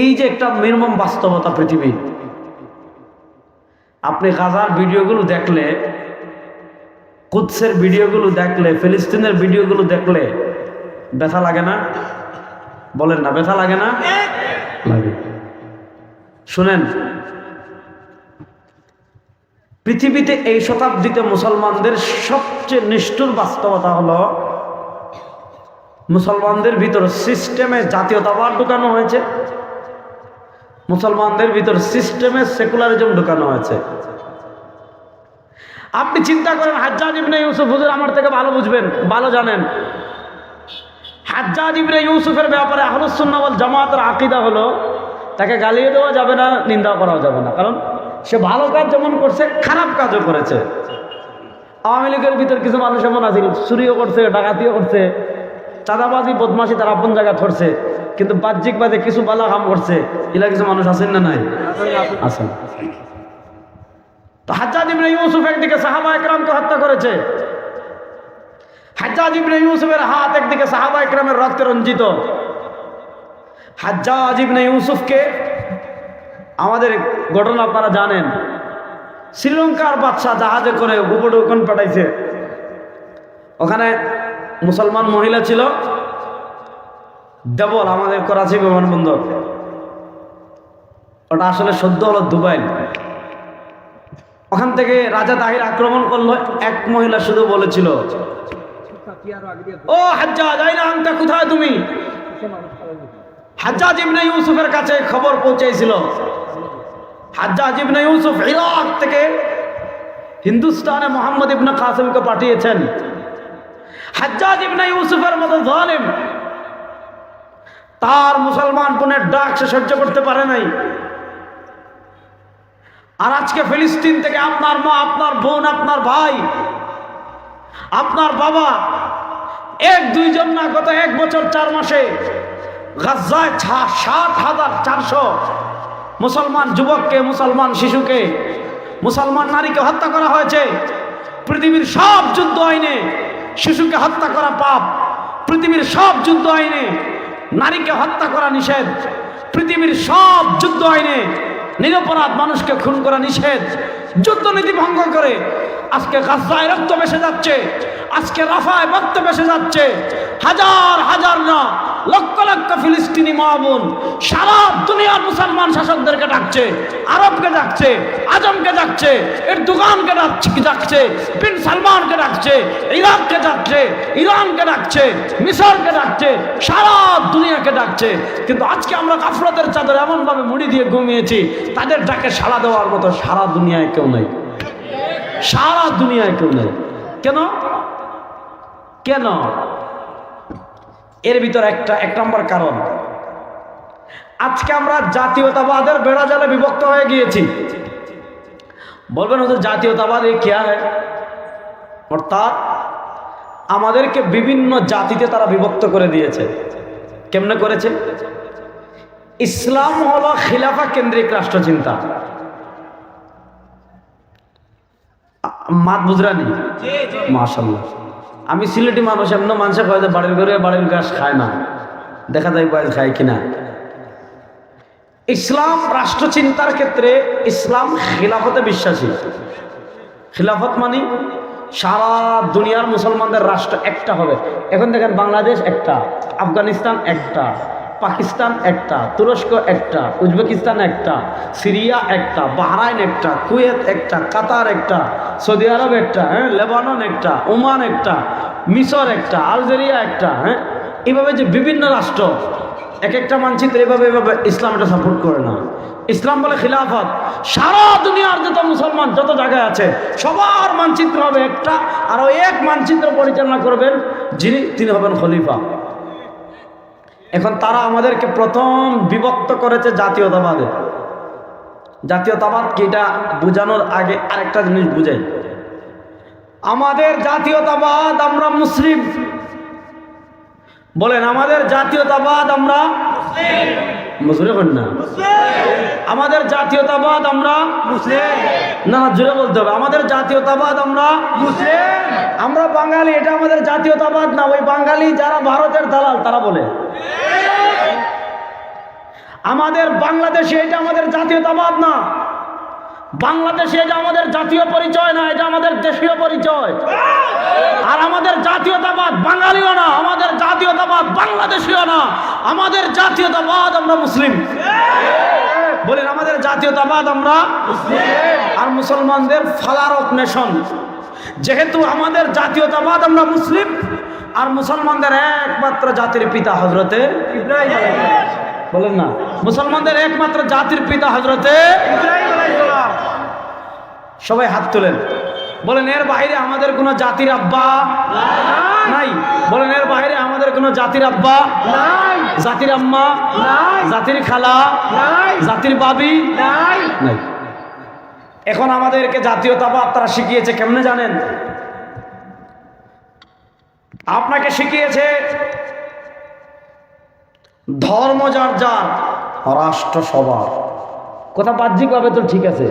এই যে একটা নির্মম বাস্তবতা পৃথিবী। আপনি গাজার ভিডিওগুলো দেখলে কুৎসের ভিডিওগুলো দেখলে, ফিলিস্তিনের ভিডিওগুলো দেখলে ব্যথা লাগে না? বলেন না, ব্যথা লাগে না? লাগে। শুনেন, পৃথিবীতে এই শতাব্দীতে মুসলমানদের সবচেয়ে নিষ্ঠুর বাস্তবতা হলো, মুসলমানদের ভিতর সিস্টেমে জাতীয়তাবাদ ঢুকানো হয়েছে। মুসলমানদের ভিতর সিস্টেমে সেকুলারিজম ঢুকানো হয়েছে। আপনি চিন্তা করেন, হাজ্জাজ ইবনে ইউসুফ, হুজুর আমার থেকে ভালো বুঝবেন, ভালো জানেন। হাজ্জাজ ইবনে ইউসুফের ব্যাপারে আহলুসুন্নাওয়াল জামাতের আকিদা হলো, তাকে গালিয়ে দেওয়া যাবে না, নিন্দা করাও যাবে না। কারণ সে ভালো কাজ যেমন করছে, খারাপ কাজও করেছে। আওয়ামী লীগের ভিতর কিছু মানুষ এমন আছে, চুরিও করছে, ডাকাতিও করছে, চাঁদাবাজি বদমাসি তার আপন জায়গা ধরছে। কিন্তু বাহ্যিক বাদে কিছু বালা কাম করছে। এলা কিছু মানুষ আছেন না নাই? আছেন। তো হাজ্জাজ ইবনে ইউসুফ একদিকে সাহাবা একরামকে হত্যা করেছে। হাজ্জাজ ইবনে ইউসুফের হাত একদিকে সাহাবা একরামের রক্তে রঞ্জিত। হাজ্জাজ ইবনে ইউসুফকে আমাদের ঘটনা আপনারা জানেন। শ্রীলঙ্কার বাদশাহ জাহাজে করে উপরে ওখান পাঠাইছে। ওখানে মুসলমান মহিলা ছিল। দেবল, আমাদের করাচি বিমানবন্দর। ওটা আসলে সদ্য হলো দুবাই। ওখান থেকে রাজা তাহির আক্রমণ করল, এক মহিলা শুধু বলেছিল, ও হাজ্জাজ কোথায় তুমি? হাজ্জাজ ইবনে ইউসুফের কাছে খবর পৌঁছেছিল। হাজ্জাজ ইবনে ইউসুফ ইরাক থেকে হিন্দুস্তানে মোহাম্মদ ইবনে কাসিমকে পাঠিয়েছেন। হাজ্জাজ ইবনে ইউসুফের মতো জালিম তার মুসলমান বোনের ডাক সে সহ্য করতে পারে নাই। আর আজকে ফিলিস্তিন থেকে আপনার মা, আপনার বোন, আপনার ভাই, আপনার বাবা, এক, দুইজন না, গত এক বছর চার মাসে গাজায় সাত হাজার চারশো মুসলমান যুবককে, মুসলমান শিশুকে, মুসলমান নারীকে হত্যা করা হয়েছে। পৃথিবীর সব যুদ্ধ আইনে শিশুকে হত্যা করা পাপ। পৃথিবীর সব যুদ্ধ আইনে নারীকে হত্যা করা নিষেধ। পৃথিবীর সব যুদ্ধ আইনে নিরপরাধ মানুষকে খুন করা নিষেধ। যুদ্ধ নীতি ভঙ্গ করে আজকে গাজায় রক্ত বেসে যাচ্ছে, আজকে রাফায় রক্ত বেসে যাচ্ছে। হাজার হাজার না লক্ষ লক্ষ ফিলিস্তিনি মাহবুন সারা দুনিয়ার মুসলমান শাসকদেরকে ডাকছে, আরবকে ডাকছে, আজমকে ডাকছে এর দোকানকে ডাকছে, বিন সালমানকে ডাকছে, ইরাককে ডাকছে, ইরানকে ডাকছে, মিশরকে ডাকছে, সারা দুনিয়াকে ডাকছে। কিন্তু আজকে আমরা গাফলতের চাদর এমনভাবে মুড়ি দিয়ে ঘুমিয়েছি, তাদের ডাকে সাড়া দেওয়ার মতো সারা দুনিয়ায় কেউ নেই। সারা দুনিয়ায় কেউ নেই। কেন? কেন? এর ভিতর একটা এক নম্বর কারণ। আজকে আমরা জাতীয়তাবাদের বেড়া জালে বিভক্ত হয়ে গিয়েছি। বলবেন হচ্ছে জাতীয়তাবাদ এই কেয়া হয় অর্থাৎ আমাদেরকে বিভিন্ন জাতিতে তারা বিভক্ত করে দিয়েছে। কেমনে করেছে? ইসলাম হলো খিলাফা কেন্দ্রিক রাষ্ট্রচিন্তা। মাত বুঝরানি? মাশাল্লাহ আমি সিলেটি মানুষ, এমন মানুষে কয় বাড়ির ঘরে বাড়ির গাছ খায় না। দেখা যায় বয়স খায় কিনা। ইসলাম রাষ্ট্র চিন্তার ক্ষেত্রে ইসলাম খিলাফতে বিশ্বাসী। খিলাফত মানে সারা দুনিয়ার মুসলমানদের রাষ্ট্র একটা হবে। এখন দেখেন বাংলাদেশ একটা, আফগানিস্তান একটা। পাকিস্তান একটা, তুরস্ক একটা, উজবেকিস্তান একটা, সিরিয়া একটা, বাহরাইন একটা, কুয়েত একটা, কাতার একটা, সৌদি আরব একটা হ্যাঁ লেবানন একটা, ওমান একটা, মিশর একটা, আলজেরিয়া একটা হ্যাঁ এভাবে যে বিভিন্ন রাষ্ট্র এক একটা মানচিত্র এভাবে এভাবে ইসলাম এটা সাপোর্ট করে না। ইসলাম বলে খিলাফত। সারা দুনিয়ার যত মুসলমান যত জায়গায় আছে, সবার মানচিত্র হবে একটা আর ওই এক মানচিত্র পরিচালনা করবেন, যিনি, তিনি হবেন খলিফা। এখন তারা আমাদেরকে প্রথম বিভক্ত করেছে জাতীয়তাবাদে। জাতীয়তাবাদ কি? এটা বোঝানোর আগে আরেকটা জিনিস বুঝাই। আমাদের জাতীয়তাবাদ আমরা মুসলিম। বলেন আমাদের জাতীয়তাবাদ আমরা মুসলিম। না। আমাদের জাতীয়তাবাদ আমরা না না জোরে বলতে হবে। আমাদের জাতীয়তাবাদ আমরা আমরা বাঙালি এটা আমাদের জাতীয়তাবাদ না। ওই বাঙালি যারা ভারতের দালাল তারা বলে। আমাদের বাংলাদেশে এটা আমাদের জাতীয়তাবাদ না। বাংলাদেশে এটা আমাদের জাতীয় পরিচয় না, এটা আমাদের দেশীয় পরিচয়। আর আমাদের জাতীয়তাবাদ বাঙালিও না, আমাদের জাতীয়তাবাদ বাংলাদেশীয় না। আমাদের জাতীয়তাবাদ আমরা মুসলিম। বলেন, আমাদের জাতীয়তাবাদ আমরা আর মুসলমানদের ফালারক নেশন। যেহেতু আমাদের জাতীয়তাবাদ আমরা মুসলিম, আর মুসলমানদের একমাত্র জাতির পিতা হজরতে বলেন না। মুসলমানদের একমাত্র জাতির পিতা হজরতে সবাই হাত তোলেন। বলেন এর বাইরে আমাদের কোনো জাতির আব্বা নাই। বলেন এর বাইরে আমাদের কোনো জাতির আব্বা নাই। জাতির আম্মা জাতির খালা জাতির বাবি নাই। এখন আমাদেরকে জাতীয়তাবাদ তারা শিখিয়েছে কেমনে জানেন? আপনাকে শিখিয়েছে ধর্ম যার যার, রাষ্ট্র সবার। কথা বাহ্যিকভাবে তো ঠিক আছে।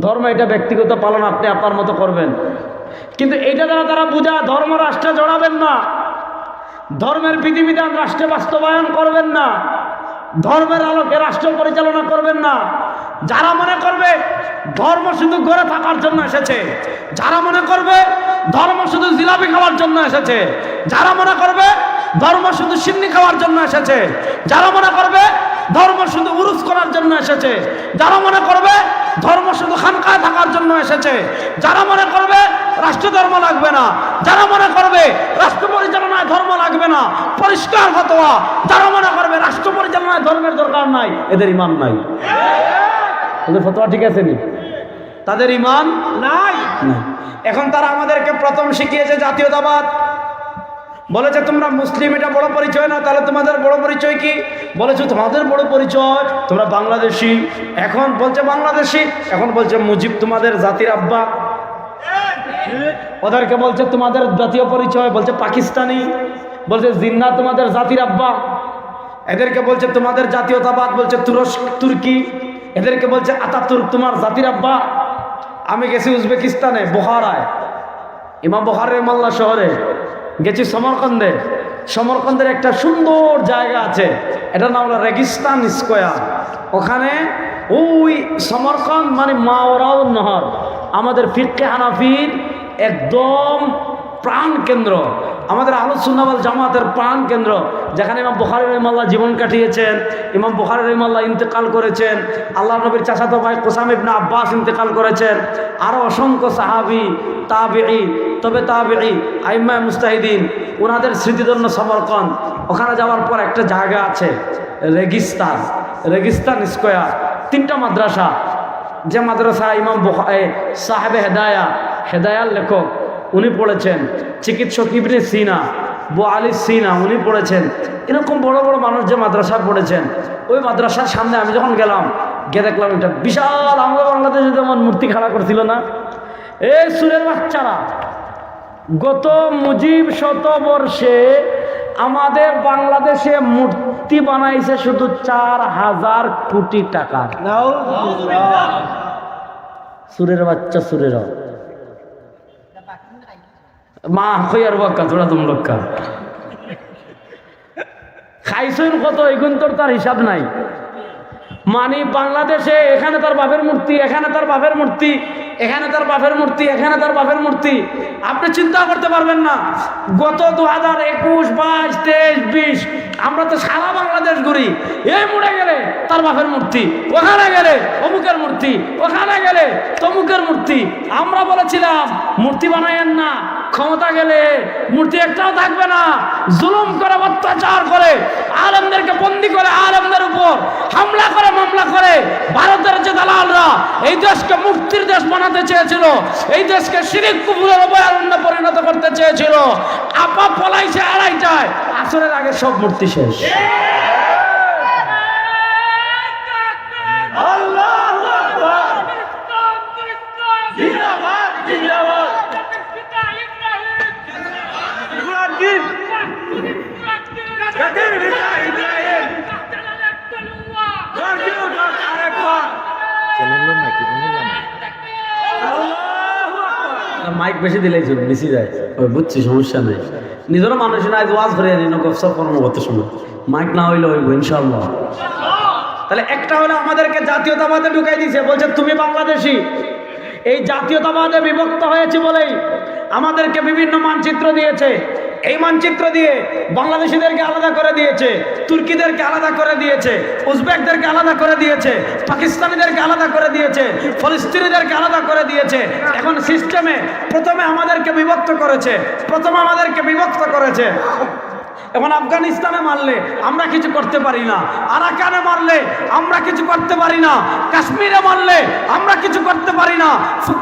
ধর্ম এটা ব্যক্তিগত পালন আপনি আপনার মতো করবেন। কিন্তু এটা দ্বারা তারা বোঝা, ধর্ম রাষ্ট্রে জড়াবেন না। ধর্মের বিধিবিধান রাষ্ট্রে বাস্তবায়ন করবেন না। ধর্মের আলোকে রাষ্ট্র পরিচালনা করবেন না। যারা মনে করবে ধর্ম শুধু ঘরে থাকার জন্য এসেছে, যারা মনে করবে ধর্ম শুধু জিলাপি খাওয়ার জন্য এসেছে, যারা মনে করবে ধর্ম শুধু সিন্নি খাওয়ার জন্য এসেছে। যারা মনে করবে ধর্ম শুধু উরুস করার জন্য এসেছে যারা মনে করবে ধর্ম শুধু খানকায় থাকার জন্য এসেছে যারা মনে করবে রাষ্ট্র ধর্ম লাগবে না যারা মনে করবে রাষ্ট্র পরিচালনায় ধর্ম লাগবে না পরিষ্কার ফতোয়া যারা মনে করবে রাষ্ট্র পরিচালনায় ধর্মের দরকার নাই এদের ইমান নাই। ওদের ফতোয়া ঠিক আছে নি? তাদের ইমান নাই। এখন তারা আমাদেরকে প্রথম শিখিয়েছে জাতীয়তাবাদ। বলেছে, তোমরা মুসলিম, এটা বড় পরিচয় না, তাহলে তোমাদের বড় পরিচয় কি? বলেছে, তোমাদের বড় পরিচয়, তোমরা বাংলাদেশি। এখন বলছে, বাংলাদেশি? এখন বলছে, মুজিব তোমাদের জাতির আব্বা। ওদেরকে বলছে, তোমাদের জাতীয় পরিচয়। বলছে, পাকিস্তানি। বলছে জিন্না তোমাদের জাতির আব্বা। এদেরকে বলছে, তোমাদের জাতীয়তাবাদ। বলছে, তুরস্ক, তুর্কি। এদেরকে বলছে, আতাতুর্ক তোমার জাতির আব্বা। আমি গেছি উজবেকিস্তানে, বোহারায়, ইমাম বহারের মাল্লা শহরে। গেছি সমরকন্দে। সমরকন্দের একটা সুন্দর জায়গা আছে। এটার নাম হলো রেগিস্তান স্কোয়ার। ওখানে ওই সমরকন্দ মানে মাওরাউ নহর। আমাদের ফিরকে হানাফির একদম প্রাণ কেন্দ্র আমাদের আলোচনাবাল জামাতের প্রাণ কেন্দ্র, যেখানে ইমাম বখারি রহিমাল্লাহ জীবন কাটিয়েছেন, ইমাম বখারি রহিমাল্লাহ ইন্তেকাল করেছেন আল্লাহ নবীর চাচাতো ভাই কোসাম ইবনা আব্বাস ইন্তেকাল করেছেন আরও অসংখ্য সাহাবি, তাবিঈ, তবে তাবিঈ আইম্মা মুস্তাহিদিন ওনাদের স্মৃতিধন্য সমর্পণ ওখানে যাওয়ার পর একটা জায়গা আছে, রেগিস্তান রেগিস্তান স্কোয়ার, তিনটা মাদ্রাসা, যে মাদ্রাসা ইমাম সাহেবে হেদায়া, হেদায়ার লেখক উনি পড়েছেন চিকিৎসক ইবনে সিনা বো আলী সিনা উনি পড়েছেন। এরকম বড় বড় মানুষ যে মাদ্রাসা পড়েছেন ওই মাদ্রাসার সামনে আমি যখন গেলাম গিয়ে দেখলাম এটা বিশাল আমরা বাংলাদেশে যেমন মূর্তি খাড়া করছিল না। এই সুরের বাচ্চারা গত মুজিব শতবর্ষে আমাদের বাংলাদেশে মূর্তি বানাইছে শুধু চার হাজার কোটি টাকার। সুরের বাচ্চা সুরের। মা হইয়ার বাক্কা তোরা তুমি লোক্কা খাইছেন কত? এগুন তোর তার হিসাব নাই। মানে বাংলাদেশে এখানে তার বাপের মূর্তি, এখানে তার বাপের মূর্তি, এখানে তার বাপের মূর্তি, এখানে তার বাপের মূর্তি। আপনি চিন্তা করতে পারবেন না। গত দু হাজার একুশ, বাইশ, তেইশ, বিশ, আমরা তো সারা বাংলাদেশ ঘুরি। এই মুড়ে গেলে তার বাপের মূর্তি, ওখানে গেলে অমুকের মূর্তি, ওখানে গেলে তমুকের মূর্তি। আমরা বলেছিলাম, মূর্তি বানায়েন না। ক্ষমতা গেলে মূর্তি একটাও থাকবে না। জুলুম করে, অত্যাচার করে, আলমদেরকে বন্দি করে, আলমদের উপর হামলা করে, মামলা করে, ভারতের যে দালালরা এই দেশকে মুক্তির দেশ বানাতে চেয়েছিল, এই দেশকে শিরিক কুপুরের অভয়ারণ্যে পরিণত করতে চেয়েছিল। আপা পলাইছে আড়াইটায়, আসরের আগে সব মূর্তি শেষ। মাইক বেশি দিলেই চলবে বেশি যায়। ওই বুঝছি সমস্যা নেই। নিজেরও মানুষ না আজ ওয়াজ ধরে আনি গফসর কর্মগত সময়। মাইক না হইলে হইব ইনশাল্লাহ তাহলে একটা হলো আমাদেরকে জাতীয়তাবাদে ঢুকাই দিছে বলছে তুমি বাংলাদেশি। এই জাতীয়তাবাদে বিভক্ত হয়েছে বলেই আমাদেরকে বিভিন্ন মানচিত্র দিয়েছে। এই মানচিত্র দিয়ে বাংলাদেশিদেরকে আলাদা করে দিয়েছে, তুর্কিদেরকে আলাদা করে দিয়েছে, উজবেকদেরকে আলাদা করে দিয়েছে, পাকিস্তানিদেরকে আলাদা করে দিয়েছে, ফলিস্তিনিদেরকে আলাদা করে দিয়েছে। এখন সিস্টেমে প্রথমে আমাদেরকে বিভক্ত করেছে, প্রথমে আমাদেরকে বিভক্ত করেছে। এখন আফগানিস্তানে মারলে আমরা কিছু করতে পারি না। আরাকানে মারলে আমরা কিছু করতে পারি না। কাশ্মীরে মারলে আমরা কিছু করতে পারি না।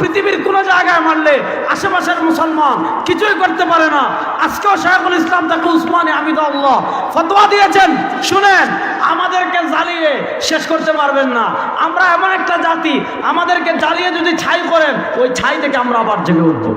পৃথিবীর কোনো জায়গায় মারলে আশেপাশের মুসলমান কিছুই করতে পারে না। আজকেও শেখুল ইসলাম তাকে উসমানে আমিদ আল্লাহ ফতোয়া দিয়েছেন। শুনেন, আমাদেরকে জ্বালিয়ে শেষ করতে পারবেন না। আমরা এমন একটা জাতি, আমাদেরকে জ্বালিয়ে যদি ছাই করেন, ওই ছাই থেকে আমরা আবার জেগে উঠবো।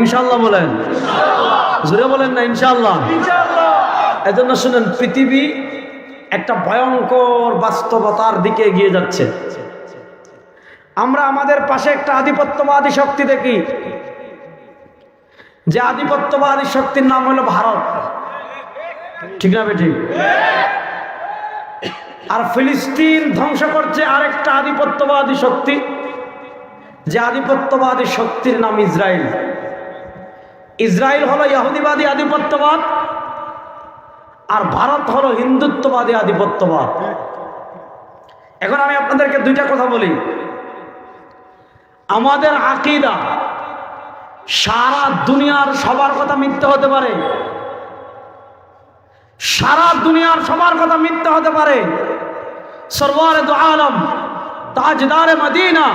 ইনশাল্লাহ বলেন। জোরে বলেন না ইনশাল্লাহ এজন্য শুনেন পৃথিবী একটা ভয়ঙ্কর বাস্তবতার দিকে এগিয়ে যাচ্ছে। আমরা আমাদের পাশে একটা আধিপত্যবাদী শক্তি দেখি। যে আধিপত্যবাদী শক্তির নাম হলো ভারত। ঠিক না বেঠিক? আর ফিলিস্তিন ধ্বংস করছে আরেকটা আধিপত্যবাদী শক্তি যে আধিপত্যবাদী শক্তির নাম ইসরায়েল। ইসরায়েল হলো ইহুদিবাদী আধিপত্যবাদ আর ভারত হলো হিন্দুত্ববাদী আধিপত্যবাদ। এখন আমি আপনাদেরকে দুইটা কথা বলি। আমাদের আকিদা, সারা দুনিয়ার সবার কথা মিথ্যে হতে পারে। সারা দুনিয়ার সবার কথা মিথ্যে হতে পারে। সরওয়ারে দু আলম, তাজদারে মদিনা,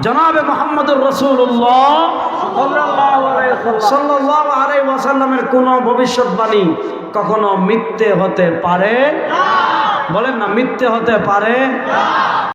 জনাবে মোহাম্মদুর রসুল্লাহ সাল্লাহ আলাই ওয়াসাল্লামের কোন ভবিষ্যৎবাণী কখনো মিথ্যে হতে পারে? বলেন না মিথ্যে হতে পারে?